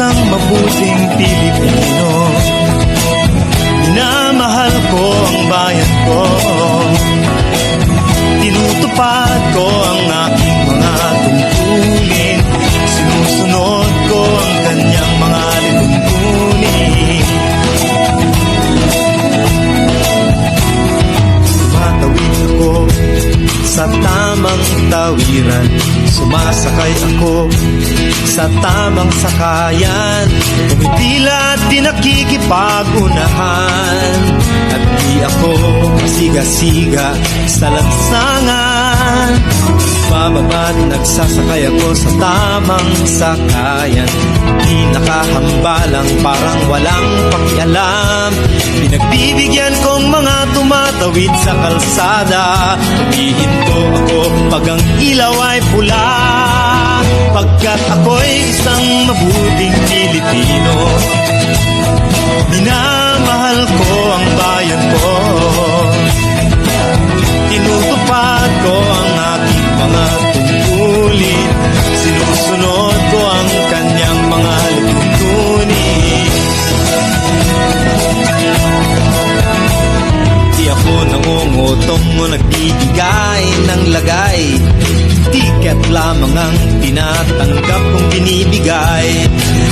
isang mabuting Pilipino Minamahal ko ang bayan ko. Tinutupad ko ang aking mga tungkulin Sinusunod ko ang kanyang mga lituntunin Tumatawid ako sa tamang tawiran. Sumasakay ako sa tamang sakayan. Pumipila at di nakikipagunahan. At di ako siga-siga sa lansangan Bababa't nagsasakay ako sa tamang sakayan. Di nakahambalang parang walang pakialam. Pinagbibigyan kong mga tumatawid sa kalsada. Tumihinto ako pag ang ilaw ay pula. Pagkat ako'y isang mabuting Pilipino. Minamahal ko ang bayan ko. Tinutupad ko ng lagay. Tiket lamang ang tinatanggap kong binibigay.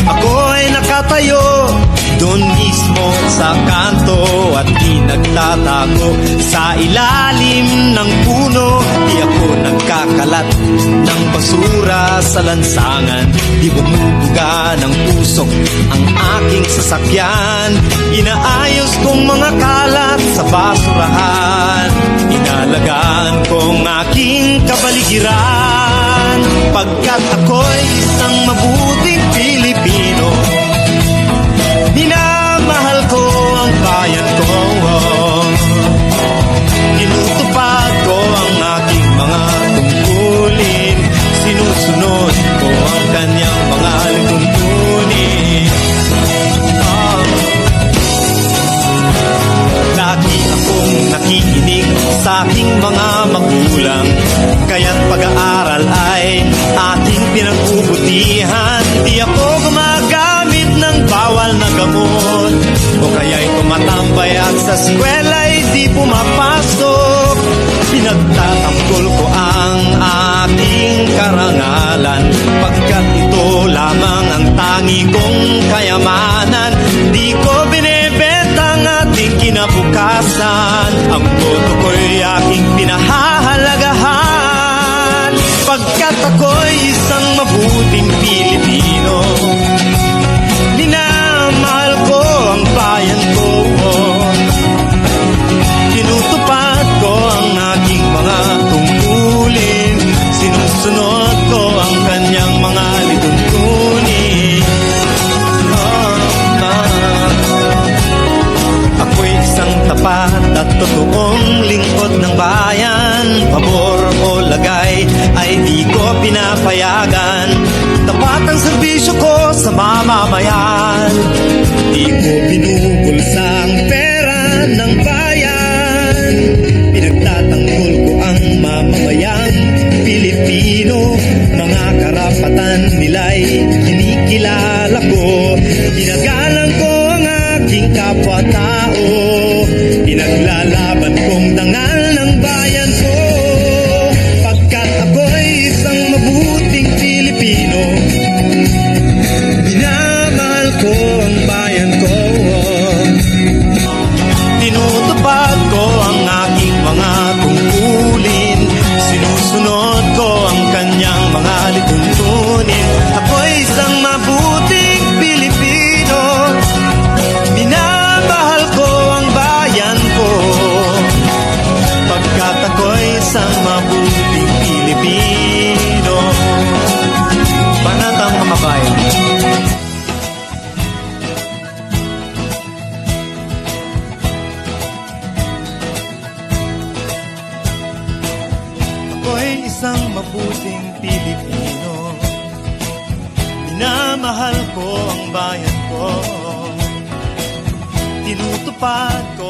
Ako ay nakatayo doon mismo sa kanto At di nagtatago sa ilalim ng puno. Di ako nagkakalat ng basura sa lansangan. Di bumubuga ng pusok ang aking sasakyan. Inaayos kong mga kalat sa basurahan aking kabaligiran Pagkat ako'y isang mabuting Pilipino Minamahal ko ang bayan ko. Tinutupad ko ang aking mga tungkulin. Sinusunod ko ang kanyang mga lituntunin Ah. Lagi akong nakikinig sa aking mga at sa eskwela'y di pumapasok. Pinagtatanggol ko ang aking karangalan. Pagkat ito lamang ang tangi kong kayamanan. Di ko binibenta ang ating kinabukasan. Ang boto ko'y aking pinahahalagahan. Pagkat ako'y isang mabuting Pilipino pinapayagan. Tapat ang serbisyo ko sa mamamayan. Di ko binubulsa ang pera ng bayan. Pinagtatanggol ko ang mamamayang Pilipino Mga karapatan nila'y kinikilala ko. Ginagalang ko ang aking kapwa-tao. Pinaglalaban kong dangal ng bayan ko Pilipino. Banatang mga bayan. Ako'y isang mabuting Pilipino. Minamahal ko ang bayan ko. Tinutupad ko